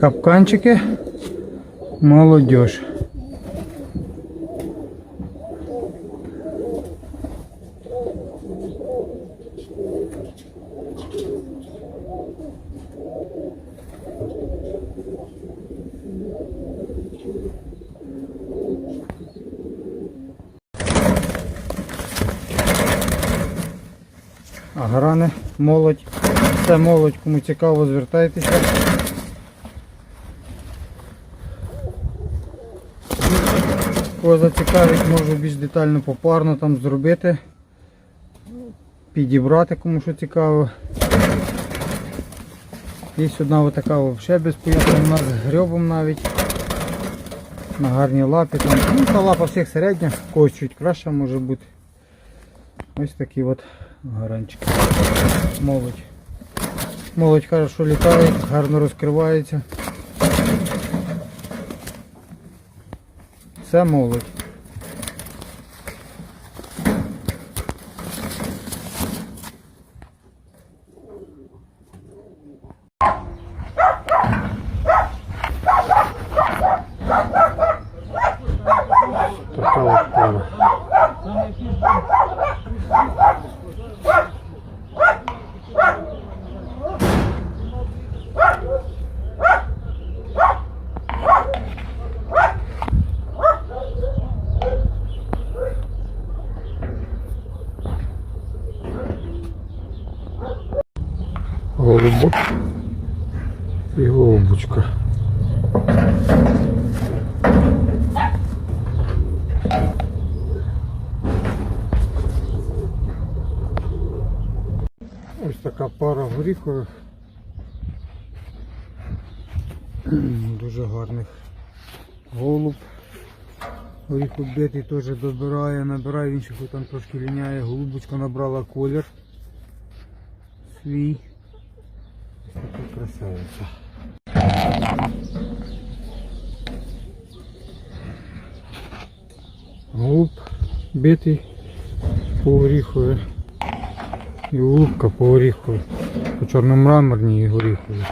Капканчики. Молодежь. Аграни, молодь. Це молодь, кому цікаво, звертайтеся. Кого зацікавить, можу більш детально попарно там зробити. Підібрати, кому що цікаво. Є одна отака взагалі безпоятна у нас з грьобом навіть. На гарній лапі. Там, ну, та лапа всіх середня, когось чуть краще може бути. Ось такі от гаранчики. Молодь. Молодь хорошо літає, гарно розкривається. Це молодь. Така от Голубок і голубочка. Ось така пара горіхових. Дуже гарних. Голуб. Горіху битий теж добирає, набирає, він ще там трошки ліняє. Голубочка набрала колір свій. Така красавиця. Голуб битий по горіхові. І голубка по горіхові. По чорномраморній і горіхові.